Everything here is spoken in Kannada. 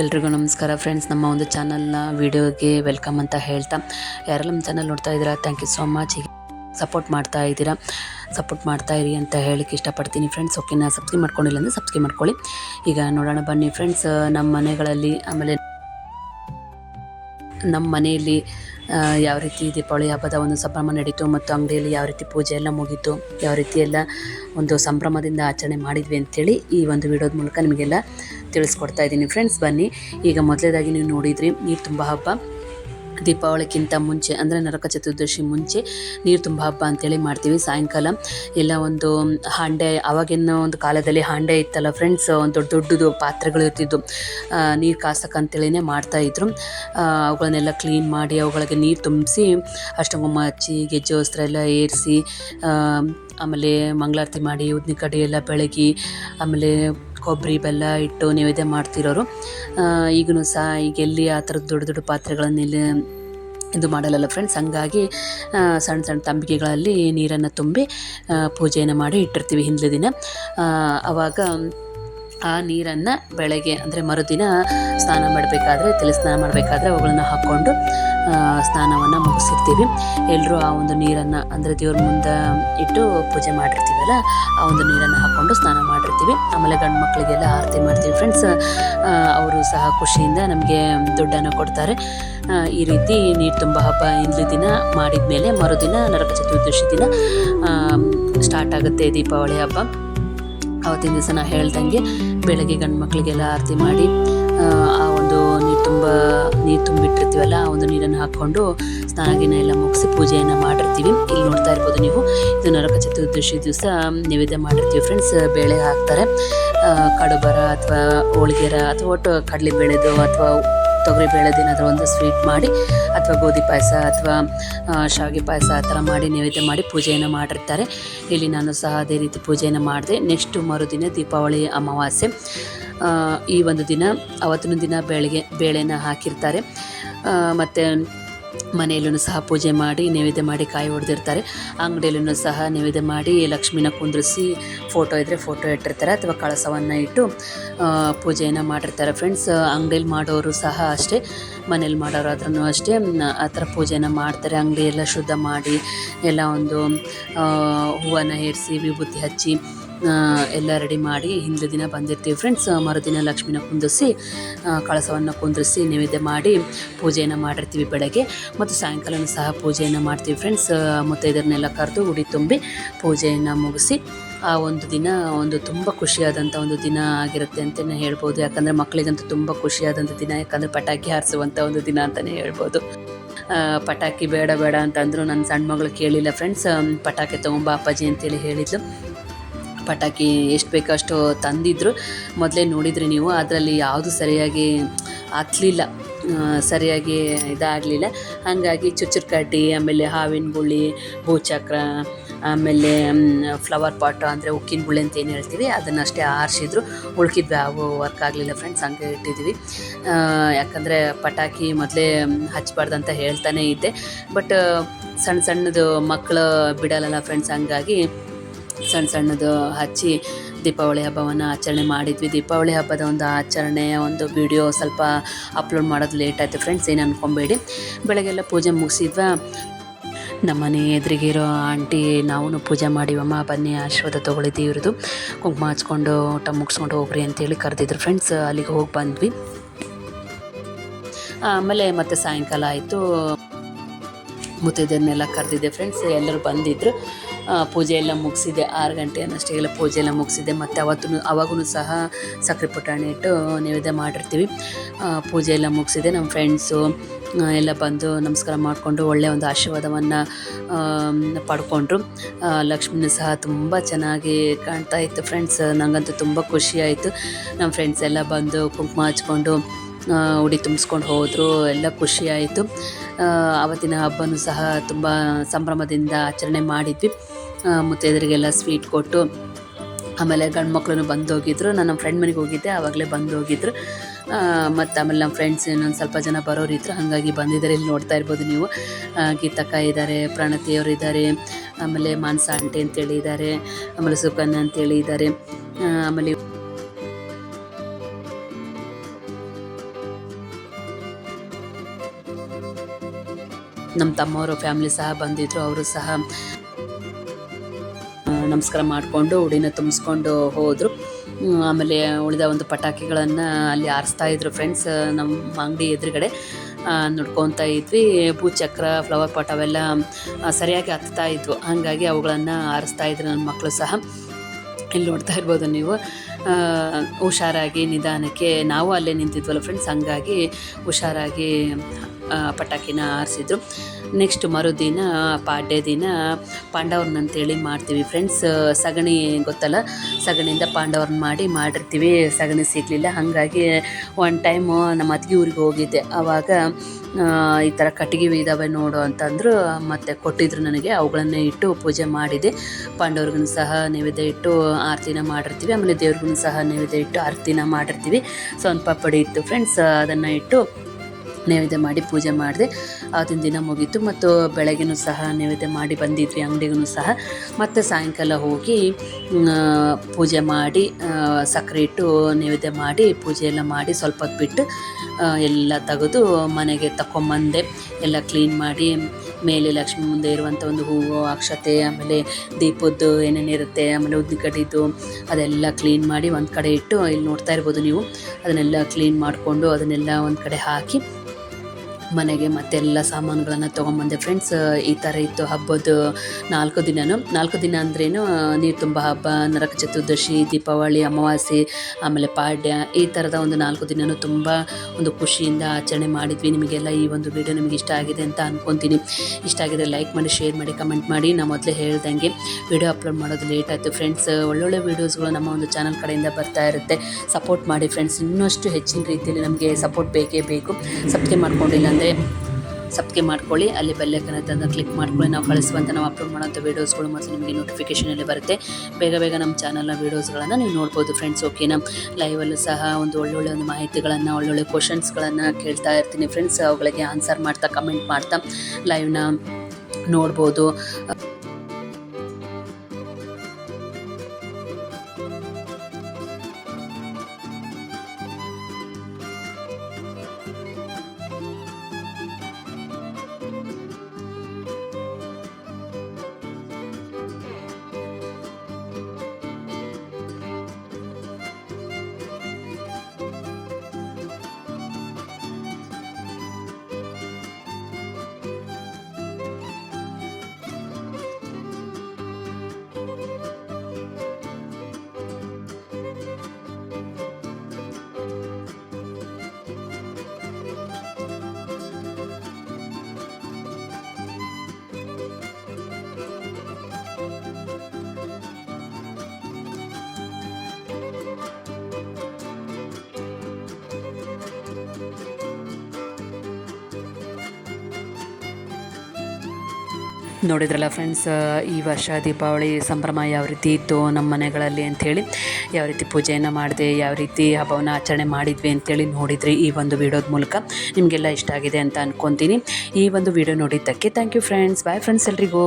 ಎಲ್ರಿಗೂ ನಮಸ್ಕಾರ ಫ್ರೆಂಡ್ಸ್. ನಮ್ಮ ಒಂದು ಚಾನಲ್ನ ವಿಡಿಯೋಗೆ ವೆಲ್ಕಮ್ ಅಂತ ಹೇಳ್ತಾ, ಯಾರೆಲ್ಲ ನಮ್ಮ ಚಾನಲ್ ನೋಡ್ತಾ ಇದ್ದೀರಾ ಥ್ಯಾಂಕ್ ಯು ಸೋ ಮಚ್ ಹೀಗೆ ಸಪೋರ್ಟ್ ಮಾಡ್ತಾ ಇದ್ದೀರಾ ಸಪೋರ್ಟ್ ಮಾಡ್ತಾ ಇರಿ ಅಂತ ಹೇಳಕ್ಕೆ ಇಷ್ಟಪಡ್ತೀನಿ ಫ್ರೆಂಡ್ಸ್ ಓಕೆನಾ ಸಬ್ಸ್ಕ್ರೈಬ್ ಮಾಡ್ಕೊಂಡಿಲ್ಲ ಅಂದರೆ ಸಬ್ಸ್ಕ್ರೈಬ್ ಮಾಡ್ಕೊಳ್ಳಿ. ಈಗ ನೋಡೋಣ ಬನ್ನಿ ಫ್ರೆಂಡ್ಸ್ ನಮ್ಮ ಮನೆಗಳಲ್ಲಿ ಆಮೇಲೆ ನಮ್ಮ ಮನೆಯಲ್ಲಿ ಯಾವ ರೀತಿ ದೀಪಾವಳಿ ಹಬ್ಬದ ಒಂದು ಸಂಭ್ರಮ ನಡೀತು ಮತ್ತು ಅಂಗಡಿಯಲ್ಲಿ ಯಾವ ರೀತಿ ಪೂಜೆ ಎಲ್ಲ ಮುಗೀತು, ಯಾವ ರೀತಿ ಎಲ್ಲ ಒಂದು ಸಂಭ್ರಮದಿಂದ ಆಚರಣೆ ಮಾಡಿದ್ವಿ ಅಂಥೇಳಿ ಈ ಒಂದು ವಿಡಿಯೋದ ಮೂಲಕ ನಿಮಗೆಲ್ಲ ತಿಳಿಸ್ಕೊಡ್ತಾ ಇದ್ದೀನಿ. ಫ್ರೆಂಡ್ಸ್ ಬನ್ನಿ. ಈಗ ಮೊದಲೇದಾಗಿ ನೀವು ನೋಡಿದ್ರಿ, ನೀರು ತುಂಬ ಹಬ್ಬ. ದೀಪಾವಳಿಗಿಂತ ಮುಂಚೆ, ಅಂದರೆ ನರಕ ಚತುರ್ದಶಿ ಮುಂಚೆ ನೀರು ತುಂಬ ಹಬ್ಬ ಅಂತೇಳಿ ಮಾಡ್ತೀವಿ. ಸಾಯಂಕಾಲ ಎಲ್ಲ ಒಂದು ಹಾಂಡೆ ಆವಾಗಿನ ಒಂದು ಕಾಲದಲ್ಲಿ ಹಾಂಡೆ ಇತ್ತಲ್ಲ ಫ್ರೆಂಡ್ಸ್ ಒಂದು ದೊಡ್ಡ ದೊಡ್ಡದು ಪಾತ್ರೆಗಳು ಇರ್ತಿದ್ದು ನೀರು ಕಾಸಕ್ಕಂತೇಳಿನೇ ಮಾಡ್ತಾಯಿದ್ರು ಅವುಗಳನ್ನೆಲ್ಲ ಕ್ಲೀನ್ ಮಾಡಿ ಅವುಗಳಿಗೆ ನೀರು ತುಂಬಿಸಿ ಅಷ್ಟಂಗುಮ್ಮ ಹಚ್ಚಿ, ಗೆಜ್ಜೆ, ವಸ್ತ್ರ ಎಲ್ಲ ಏರಿಸಿ ಆಮೇಲೆ ಮಂಗಳಾರತಿ ಮಾಡಿ ಉದ್ದಿನ ಕಡೆ ಎಲ್ಲ ಬೆಳಗಿ, ಆಮೇಲೆ ಕೊಬ್ಬರಿ ಬೆಲ್ಲ ಇಟ್ಟು ನೈವೇದ್ಯ ಮಾಡ್ತಿರೋರು. ಈಗಲೂ ಸಹ ಈಗ ಎಲ್ಲಿ ಆ ಥರದ ದೊಡ್ಡ ದೊಡ್ಡ ಪಾತ್ರೆಗಳನ್ನೆಲ್ಲ ಇದು ಮಾಡಲ್ಲಲ್ಲ ಫ್ರೆಂಡ್ಸ್ ಹಂಗಾಗಿ ಸಣ್ಣ ಸಣ್ಣ ತಂಬಿಗೆಗಳಲ್ಲಿ ನೀರನ್ನು ತುಂಬಿ ಪೂಜೆಯನ್ನು ಮಾಡಿ ಇಟ್ಟಿರ್ತೀವಿ ಹಿಂದಿನ ದಿನ. ಆವಾಗ ಆ ನೀರನ್ನು ಬೆಳಗ್ಗೆ, ಅಂದರೆ ಮರುದಿನ ಸ್ನಾನ ಮಾಡಬೇಕಾದ್ರೆ, ತಲೆ ಸ್ನಾನ ಮಾಡಬೇಕಾದ್ರೆ ಅವುಗಳನ್ನು ಹಾಕ್ಕೊಂಡು ಸ್ನಾನವನ್ನು ಮುಗಿಸಿರ್ತೀವಿ. ಎಲ್ಲರೂ ಆ ಒಂದು ನೀರನ್ನು, ಅಂದರೆ ದೇವ್ರ ಮುಂದೆ ಇಟ್ಟು ಪೂಜೆ ಮಾಡಿರ್ತೀವಲ್ಲ, ಆ ಒಂದು ನೀರನ್ನು ಹಾಕ್ಕೊಂಡು ಸ್ನಾನ ಮಾಡಿರ್ತೀವಿ. ಆಮೇಲೆ ಗಂಡು ಮಕ್ಕಳಿಗೆಲ್ಲ ಆರತಿ ಮಾಡ್ತೀವಿ ಫ್ರೆಂಡ್ಸ್ ಅವರು ಸಹ ಖುಷಿಯಿಂದ ನಮಗೆ ದುಡ್ಡನ್ನು ಕೊಡ್ತಾರೆ. ಈ ರೀತಿ ನೀರು ತುಂಬ ಹಬ್ಬ ಇಂದು ದಿನ ಮಾಡಿದ ಮೇಲೆ ಮರುದಿನ ನರಕ ಚತುರ್ದಶಿ ದಿನ ಸ್ಟಾರ್ಟ್ ಆಗುತ್ತೆ ದೀಪಾವಳಿ ಹಬ್ಬ. ಅವತ್ತಿನ ದಿವಸ ನಾ ಹೇಳ್ದಂಗೆ ಬೆಳಗ್ಗೆ ಗಂಡು ಮಕ್ಕಳಿಗೆಲ್ಲ ಆರತಿ ಮಾಡಿ ಆ, ಒಂದು ನೀರು ತುಂಬ ನೀರು ತುಂಬಿಟ್ಟಿರ್ತೀವಲ್ಲ ಆ ಒಂದು ನೀರನ್ನು ಹಾಕ್ಕೊಂಡು ಸ್ನಾನ ಗಿನ ಎಲ್ಲ ಮುಗಿಸಿ ಪೂಜೆಯನ್ನು ಮಾಡಿರ್ತೀವಿ. ಇಲ್ಲಿ ನೋಡ್ತಾ ಇರ್ಬೋದು ನೀವು. ಇದು ನರಕ ಚತುರ್ದಶಿ ದಿವಸ ನೈವೇದ್ಯ ಮಾಡಿರ್ತೀವಿ ಫ್ರೆಂಡ್ಸ್ ಬೇಳೆ ಹಾಕ್ತಾರೆ. ಕಡುಬರ ಅಥವಾ ಹೋಳಿಗೆರ ಅಥವಾ ಒಟ್ಟು ಕಡಲೆ ಬೇಳೆದು ಅಥವಾ ತೊಗರಿ ಬೇಳೆದು ಏನಾದರೂ ಒಂದು ಸ್ವೀಟ್ ಮಾಡಿ ಅಥವಾ ಗೋಧಿ ಪಾಯಸ ಅಥವಾ ಶಾವಿಗೆ ಪಾಯಸ ಆ ಥರ ಮಾಡಿ ನೈವೇದ್ಯ ಮಾಡಿ ಪೂಜೆಯನ್ನು ಮಾಡಿರ್ತಾರೆ. ಇಲ್ಲಿ ನಾನು ಸಹ ಅದೇ ರೀತಿ ಪೂಜೆಯನ್ನು ಮಾಡಿದೆ. ನೆಕ್ಸ್ಟು ಮರುದಿನ ದೀಪಾವಳಿ ಅಮಾವಾಸ್ಯೆ. ಈ ಒಂದು ದಿನ ಅವತ್ತಿನ ದಿನ ಬೆಳಗ್ಗೆ ಬೇಳೆನ ಹಾಕಿರ್ತಾರೆ. ಮತ್ತು ಮನೆಯಲ್ಲೂ ಸಹ ಪೂಜೆ ಮಾಡಿ ನೈವೇದ್ಯ ಮಾಡಿ ಕಾಯಿ ಹೊಡೆದಿರ್ತಾರೆ ಅಂಗಡಿಯಲ್ಲೂ ಸಹ ನೈವೇದ್ಯ ಮಾಡಿ ಲಕ್ಷ್ಮಿನ ಕುಂದ್ರಿಸಿ ಫೋಟೋ ಇದ್ದರೆ ಫೋಟೋ ಇಟ್ಟಿರ್ತಾರೆ ಅಥವಾ ಕಳಸವನ್ನು ಇಟ್ಟು ಪೂಜೆಯನ್ನು ಮಾಡಿರ್ತಾರೆ ಫ್ರೆಂಡ್ಸ್ ಅಂಗಡಿಯಲ್ಲಿ ಮಾಡೋರು ಸಹ ಅಷ್ಟೇ ಮನೇಲಿ ಮಾಡೋರು ಆದ್ರೂ ಅಷ್ಟೇ ಆ ಥರ ಪೂಜೆನ ಮಾಡ್ತಾರೆ. ಅಂಗಡಿ ಎಲ್ಲ ಶುದ್ಧ ಮಾಡಿ ಎಲ್ಲ ಒಂದು ಹೂವನ್ನು ಏರಿಸಿ ವಿಭೂತಿ ಹಚ್ಚಿ ಎಲ್ಲ ರೆಡಿ ಮಾಡಿ ಹಿಂದೆ ದಿನ ಬಂದಿರ್ತೀವಿ ಫ್ರೆಂಡ್ಸ್ ಮರುದಿನ ಲಕ್ಷ್ಮಿನ ಕುಂದಿಸಿ ಕಳಸವನ್ನು ಕುಂದಿರಿಸಿ ನೈವೇದ್ಯ ಮಾಡಿ ಪೂಜೆಯನ್ನು ಮಾಡಿರ್ತೀವಿ ಬೆಳಗ್ಗೆ. ಮತ್ತು ಸಾಯಂಕಾಲನೂ ಸಹ ಪೂಜೆಯನ್ನು ಮಾಡ್ತೀವಿ ಫ್ರೆಂಡ್ಸ್ ಮುತ್ತೈದರನ್ನೆಲ್ಲ ಕರೆದು ಉಡಿ ತುಂಬಿ ಪೂಜೆಯನ್ನು ಮುಗಿಸಿ, ಆ, ಒಂದು ದಿನ ಒಂದು ತುಂಬ ಖುಷಿಯಾದಂಥ ಒಂದು ದಿನ ಆಗಿರುತ್ತೆ ಅಂತಲೇ ಹೇಳ್ಬೋದು. ಯಾಕಂದರೆ ಮಕ್ಕಳಿಗಂತೂ ತುಂಬ ಖುಷಿಯಾದಂಥ ದಿನ, ಯಾಕಂದರೆ ಪಟಾಕಿ ಹಾರಿಸುವಂಥ ಒಂದು ದಿನ ಅಂತಲೇ ಹೇಳ್ಬೋದು. ಪಟಾಕಿ ಬೇಡ ಬೇಡ ಅಂತಂದರು ನನ್ನ ಸಣ್ಣ ಮಗಳು ಕೇಳಿಲ್ಲ ಫ್ರೆಂಡ್ಸ್ ಪಟಾಕಿ ತೊಗೊಂಬ ಅಪ್ಪಾಜಿ ಅಂತೇಳಿ ಹೇಳಿದ್ಲು. ಪಟಾಕಿ ಎಷ್ಟು ಬೇಕಷ್ಟು ತಂದಿದ್ದರು ಮೊದಲೇ ನೋಡಿದ್ರಿ ನೀವು, ಅದರಲ್ಲಿ ಯಾವುದು ಸರಿಯಾಗಿ ಹತ್ತಲಿಲ್ಲ ಸರಿಯಾಗಿ ಇದಾಗಲಿಲ್ಲ. ಹಾಗಾಗಿ ಚುಚ್ಚುರ್ಕಡ್ಡಿ, ಆಮೇಲೆ ಹಾವಿನ ಗುಳಿ ಭೂಚಕ್ರ, ಆಮೇಲೆ ಫ್ಲವರ್ ಪಾಟ್ ಅಂದರೆ ಉಕ್ಕಿನ ಗುಳಿ ಅಂತ ಏನು ಹೇಳ್ತೀವಿ ಅದನ್ನಷ್ಟೇ ಆರಿಸಿದ್ರು. ಉಳ್ಕಿದ್ವಿ ಯಾವ ವರ್ಕ್ ಆಗಲಿಲ್ಲ ಫ್ರೆಂಡ್ಸ್ ಹಂಗೆ ಇಟ್ಟಿದ್ವಿ. ಯಾಕಂದರೆ ಪಟಾಕಿ ಮೊದಲೇ ಹಚ್ಚಬಾರ್ದು ಅಂತ ಹೇಳ್ತಾನೆ ಇದ್ದೆ. ಬಟ್ ಸಣ್ಣ ಸಣ್ಣದು ಮಕ್ಕಳು ಬಿಡಲ್ಲಲ್ಲ ಫ್ರೆಂಡ್ಸ್ ಹಂಗಾಗಿ ಸಣ್ಣ ಸಣ್ಣದು ಹಚ್ಚಿ ದೀಪಾವಳಿ ಹಬ್ಬವನ್ನು ಆಚರಣೆ ಮಾಡಿದ್ವಿ. ದೀಪಾವಳಿ ಹಬ್ಬದ ಒಂದು ಆಚರಣೆ, ಒಂದು ವಿಡಿಯೋ ಸ್ವಲ್ಪ ಅಪ್ಲೋಡ್ ಮಾಡೋದು ಲೇಟ್ ಆಯಿತು ಫ್ರೆಂಡ್ಸ್ ಏನು ಅಂದ್ಕೊಬೇಡಿ ಬೆಳಗ್ಗೆಲ್ಲ ಪೂಜೆ ಮುಗಿಸಿದ್ವಾ. ನಮ್ಮ ಮನೆ ಎದುರಿಗಿರೋ ಆಂಟಿ ನಾವು ಪೂಜೆ ಮಾಡಿವಮ್ಮ, ಬನ್ನಿ ಆಶೀರ್ವಾದ ತೊಗೊಳ್ಳಿ ದೇವ್ರದ್ದು ಕುಂಕುಮ ಹಚ್ಕೊಂಡು ಊಟ ಮುಗಿಸ್ಕೊಂಡು ಹೋಗ್ರಿ ಅಂತೇಳಿ ಕರೆದಿದ್ರು ಫ್ರೆಂಡ್ಸ್ ಅಲ್ಲಿಗೆ ಹೋಗಿ ಬಂದ್ವಿ. ಆಮೇಲೆ ಮತ್ತೆ ಸಾಯಂಕಾಲ ಆಯಿತು. ಮುತ್ತೈದೆಯನ್ನೆಲ್ಲ ಕರೆದಿದ್ದೆ ಫ್ರೆಂಡ್ಸ್ ಎಲ್ಲರೂ ಬಂದಿದ್ದರು ಪೂಜೆ ಎಲ್ಲ ಮುಗಿಸಿದೆ, ಆರು ಗಂಟೆ ಅನ್ನಷ್ಟೆಲ್ಲ ಪೂಜೆ ಎಲ್ಲ ಮುಗಿಸಿದೆ. ಮತ್ತು ಅವತ್ತು ಅವಾಗೂ ಸಹ ಸಕ್ಕರೆ ಪುಟಾಣಿ ಇಟ್ಟು ನೈವೇದ್ಯ ಮಾಡಿರ್ತೀವಿ. ಪೂಜೆ ಎಲ್ಲ ಮುಗಿಸಿದೆ. ನಮ್ಮ ಫ್ರೆಂಡ್ಸು ಎಲ್ಲ ಬಂದು ನಮಸ್ಕಾರ ಮಾಡಿಕೊಂಡು ಒಳ್ಳೆಯ ಒಂದು ಆಶೀರ್ವಾದವನ್ನು ಪಡ್ಕೊಂಡ್ರು. ಲಕ್ಷ್ಮಿನೂ ಸಹ ತುಂಬ ಚೆನ್ನಾಗಿ ಕಾಣ್ತಾ ಇತ್ತು ಫ್ರೆಂಡ್ಸ್ ನನಗಂತೂ ತುಂಬ ಖುಷಿಯಾಯಿತು ನಮ್ಮ ಫ್ರೆಂಡ್ಸ್ ಎಲ್ಲ ಬಂದು ಕುಂಕುಮ ಹಚ್ಕೊಂಡು ಉಡಿ ತುಂಬಿಸ್ಕೊಂಡು ಹೋದರು. ಎಲ್ಲ ಖುಷಿಯಾಯಿತು ಆವತ್ತಿನ ಹಬ್ಬನೂ ಸಹ ತುಂಬ ಸಂಭ್ರಮದಿಂದ ಆಚರಣೆ ಮಾಡಿದ್ವಿ. ಮುತ್ತೈದರಿಗೆಲ್ಲ ಸ್ವೀಟ್ ಕೊಟ್ಟು, ಆಮೇಲೆ ಗಂಡು ಮಕ್ಕಳು ಬಂದೋಗಿದ್ರು. ನಾನು ನಮ್ಮ ಫ್ರೆಂಡ್ ಮನೆಗೆ ಹೋಗಿದ್ದೆ, ಆವಾಗಲೇ ಬಂದೋಗಿದ್ರು. ಮತ್ತು ಆಮೇಲೆ ನಮ್ಮ ಫ್ರೆಂಡ್ಸ್ ಇನ್ನೊಂದು ಸ್ವಲ್ಪ ಜನ ಬರೋರು ಇದ್ರು ಹಾಗಾಗಿ ಬಂದಿದ್ದಾರೆ. ಇಲ್ಲಿ ನೋಡ್ತಾ ಇರ್ಬೋದು ನೀವು. ಗೀತಕ್ಕ ಇದ್ದಾರೆ ಪ್ರಣತಿಯವರು ಇದ್ದಾರೆ, ಆಮೇಲೆ ಮಾನಸ ಆಂಟಿ ಅಂತೇಳಿ ಇದ್ದಾರೆ, ಆಮೇಲೆ ಸುಕನ್ಯ ಅಂತೇಳಿ ಇದ್ದಾರೆ. ಆಮೇಲೆ ನಮ್ಮ ತಮ್ಮವರು ಫ್ಯಾಮಿಲಿ ಸಹ ಬಂದಿದ್ದರು ಅವರು ಸಹ. ನಮಸ್ಕಾರ ಮಾಡಿಕೊಂಡು ಉಡಿನ ತುಂಬಿಸ್ಕೊಂಡು ಹೋದರು. ಆಮೇಲೆ ಉಳಿದ ಒಂದು ಪಟಾಕಿಗಳನ್ನು ಅಲ್ಲಿ ಆರಿಸ್ತಾ ಇದ್ರು ಫ್ರೆಂಡ್ಸ್ ನಮ್ಮ ಅಂಗಡಿ ಎದುರುಗಡೆ. ನೋಡ್ಕೊತ ಇದ್ವಿ. ಭೂಚಕ್ರ ಫ್ಲವರ್ ಪಾಟ್ ಅವೆಲ್ಲ ಸರಿಯಾಗಿ ಹತ್ತಾ ಇದ್ವು. ಹಾಗಾಗಿ ಅವುಗಳನ್ನು ಆರಿಸ್ತಾ ಇದ್ರು ನನ್ನ ಮಕ್ಕಳು ಸಹ. ಇಲ್ಲಿ ನೋಡ್ತಾ ಇರ್ಬೋದು ನೀವು. ಹುಷಾರಾಗಿ ನಿಧಾನಕ್ಕೆ ನಾವು ಅಲ್ಲೇ ನಿಂತಿದ್ವಲ್ಲ ಫ್ರೆಂಡ್ಸ್ ಹಂಗಾಗಿ ಹುಷಾರಾಗಿ ಪಟಾಕಿನ ಆರಿಸಿದ್ರು ನೆಕ್ಸ್ಟ್ ಮರುದಿನ, ಪಾಡ್ಯ ದಿನ ಪಾಂಡವ್ರನ್ನ ಅಂತೇಳಿ ಮಾಡ್ತೀವಿ ಫ್ರೆಂಡ್ಸ್ ಸಗಣಿ ಗೊತ್ತಲ್ಲ? ಸಗಣಿಯಿಂದ ಪಾಂಡವ್ರನ್ನ ಮಾಡಿ ಮಾಡಿರ್ತೀವಿ. ಸಗಣಿ ಸಿಗಲಿಲ್ಲ. ಹಾಗಾಗಿ ಒನ್ ಟೈಮು ನಮ್ಮ ಅತ್ತಿಗೆ ಊರಿಗೆ ಹೋಗಿದ್ದೆ. ಆವಾಗ ಈ ಥರ ಕಟ್ಟಿಗೆ ಇದ್ದಾವೆ ನೋಡು ಅಂತಂದ್ರು. ಮತ್ತು ಕೊಟ್ಟಿದ್ರು ನನಗೆ. ಅವುಗಳನ್ನೇ ಇಟ್ಟು ಪೂಜೆ ಮಾಡಿದೆ. ಪಾಂಡವ್ರಿಗೂ ಸಹ ನೈವೇದ್ಯ ಇಟ್ಟು ಆರತಿನ ಮಾಡಿರ್ತೀವಿ. ಆಮೇಲೆ ದೇವ್ರಿಗೂ ಸಹ ನೈವೇದ್ಯ ಇಟ್ಟು ಆರತಿನ ಮಾಡಿರ್ತೀವಿ. ಸ್ವಲ್ಪ ಪಾಪಡಿ ಇತ್ತು ಫ್ರೆಂಡ್ಸ್ ಅದನ್ನು ಇಟ್ಟು ನೈವೇದ್ಯ ಮಾಡಿ ಪೂಜೆ ಮಾಡಿದೆ. ಆವತ್ತಿನ ದಿನ ಮುಗೀತು ಮತ್ತು ಬೆಳಗ್ಗೆನೂ ಸಹ ನೈವೇದ್ಯ ಮಾಡಿ ಬಂದಿದ್ವಿ, ಅಂಗಡಿಗೂ ಸಹ. ಮತ್ತು ಸಾಯಂಕಾಲ ಹೋಗಿ ಪೂಜೆ ಮಾಡಿ ಸಕ್ಕರೆ ಇಟ್ಟು ನೈವೇದ್ಯ ಮಾಡಿ, ಪೂಜೆ ಎಲ್ಲ ಮಾಡಿ ಸ್ವಲ್ಪ ಹೊತ್ತು ಬಿಟ್ಟು ಎಲ್ಲ ತೆಗೆದು ಮನೆಗೆ ತಗೊಂಬಂದೆ ಎಲ್ಲ ಕ್ಲೀನ್ ಮಾಡಿ, ಮೇಲೆ ಲಕ್ಷ್ಮಿ ಮುಂದೆ ಇರುವಂಥ ಒಂದು ಹೂವು, ಅಕ್ಷತೆ, ಆಮೇಲೆ ದೀಪದ್ದು ಏನೇನಿರುತ್ತೆ ಆಮೇಲೆ ಉದ್ದಿನ ಕಡ್ಡಿದ್ದು ಅದೆಲ್ಲ ಕ್ಲೀನ್ ಮಾಡಿ ಒಂದು ಕಡೆ ಇಟ್ಟು ಇಲ್ಲಿ ನೋಡ್ತಾ ಇರ್ಬೋದು ನೀವು. ಅದನ್ನೆಲ್ಲ ಕ್ಲೀನ್ ಮಾಡಿಕೊಂಡು ಅದನ್ನೆಲ್ಲ ಒಂದು ಕಡೆ ಹಾಕಿ ಮನೆಗೆ ಮತ್ತೆಲ್ಲ ಸಾಮಾನುಗಳನ್ನು ತೊಗೊಂಬಂದೆ ಫ್ರೆಂಡ್ಸ್ ಈ ಥರ ಇತ್ತು ಹಬ್ಬದ ನಾಲ್ಕು ದಿನವೂ ನಾಲ್ಕು ದಿನ ಅಂದ್ರೇನು ನೀರು ತುಂಬ ಹಬ್ಬ, ನರಕ ಚತುರ್ದಶಿ, ದೀಪಾವಳಿ, ಅಮಾವಾಸ್ಯೆ, ಆಮೇಲೆ ಪಾಡ್ಯ, ಈ ಥರದ ಒಂದು ನಾಲ್ಕು ದಿನವೂ ತುಂಬ ಒಂದು ಖುಷಿಯಿಂದ ಆಚರಣೆ ಮಾಡಿದ್ವಿ. ನಿಮಗೆಲ್ಲ ಈ ಒಂದು ವಿಡಿಯೋ ನಿಮಗೆ ಇಷ್ಟ ಆಗಿದೆ ಅಂತ ಅಂದ್ಕೊತೀನಿ ಇಷ್ಟ ಆಗಿದ್ರೆ ಲೈಕ್ ಮಾಡಿ ಶೇರ್ ಮಾಡಿ ಕಮೆಂಟ್ ಮಾಡಿ. ನಾನು ಮೊದಲೇ ಹೇಳ್ದಂಗೆ ವಿಡಿಯೋ ಅಪ್ಲೋಡ್ ಮಾಡೋದು ಲೇಟ್ ಆಯಿತು ಫ್ರೆಂಡ್ಸ್ ಒಳ್ಳೊಳ್ಳೆ ವೀಡಿಯೋಸ್ಗಳು ನಮ್ಮ ಒಂದು ಚಾನಲ್ ಕಡೆಯಿಂದ ಬರ್ತಾ ಇರುತ್ತೆ. ಸಪೋರ್ಟ್ ಮಾಡಿ ಫ್ರೆಂಡ್ಸ್ ಇನ್ನಷ್ಟು ಹೆಚ್ಚಿನ ರೀತಿಯಲ್ಲಿ ನಮಗೆ ಸಪೋರ್ಟ್ ಬೇಕೇ ಬೇಕು. ಸಬ್ಸ್ಕ್ರೈಬ್ ಮಾಡ್ಕೊಂಡಿಲ್ಲ ಅಂದರೆ ಸಬ್ಸ್ಕ್ರೈಬ್ ಮಾಡ್ಕೊಳ್ಳಿ, ಅಲ್ಲಿ ಬೆಲ್ಲೈಕನ್ ಅಂತ ಕ್ಲಿಕ್ ಮಾಡ್ಕೊಳ್ಳಿ. ನಾವು ಕಳಿಸುವಂಥ ನಾವು ಅಪ್ಲೋಡ್ ಮಾಡೋಂಥ ವೀಡಿಯೋಸ್ಗಳು ಮತ್ತು ನಿಮಗೆ ನೋಟಿಫಿಕೇಷನಲ್ಲಿ ಬರುತ್ತೆ. ಬೇಗ ಬೇಗ ನಮ್ಮ ಚಾನಲ್ನ ವೀಡಿಯೋಸ್ಗಳನ್ನು ನೀವು ನೋಡ್ಬೋದು ಫ್ರೆಂಡ್ಸ್ ಓಕೆನಾ ಲೈವಲ್ಲೂ ಸಹ ಒಂದು ಒಳ್ಳೊಳ್ಳೆ ಒಂದು ಮಾಹಿತಿಗಳನ್ನು, ಒಳ್ಳೊಳ್ಳೆ ಕ್ವಶನ್ಸ್ಗಳನ್ನು ಕೇಳ್ತಾ ಇರ್ತೀನಿ ಫ್ರೆಂಡ್ಸ್ ಅವುಗಳಿಗೆ ಆನ್ಸರ್ ಮಾಡ್ತಾ ಕಮೆಂಟ್ ಮಾಡ್ತಾ ಲೈವ್ನ ನೋಡ್ಬೋದು. ನೋಡಿದ್ರಲ್ಲ ಫ್ರೆಂಡ್ಸ್ ಈ ವರ್ಷ ದೀಪಾವಳಿ ಸಂಭ್ರಮ ಯಾವ ರೀತಿ ಇತ್ತು ನಮ್ಮ ಮನೆಗಳಲ್ಲಿ ಅಂಥೇಳಿ? ಯಾವ ರೀತಿ ಪೂಜೆಯನ್ನು ಮಾಡಿದೆ, ಯಾವ ರೀತಿ ಹಬ್ಬವನ್ನು ಆಚರಣೆ ಮಾಡಿದ್ವಿ ಅಂತೇಳಿ ನೋಡಿದ್ರಿ ಈ ಒಂದು ವಿಡಿಯೋದ ಮೂಲಕ. ನಿಮಗೆಲ್ಲ ಇಷ್ಟ ಆಗಿದೆ ಅಂತ ಅಂದ್ಕೊತೀನಿ ಈ ಒಂದು ವಿಡಿಯೋ ನೋಡಿದ್ದಕ್ಕೆ thank you friends bye friends ಎಲ್ರಿಗೂ.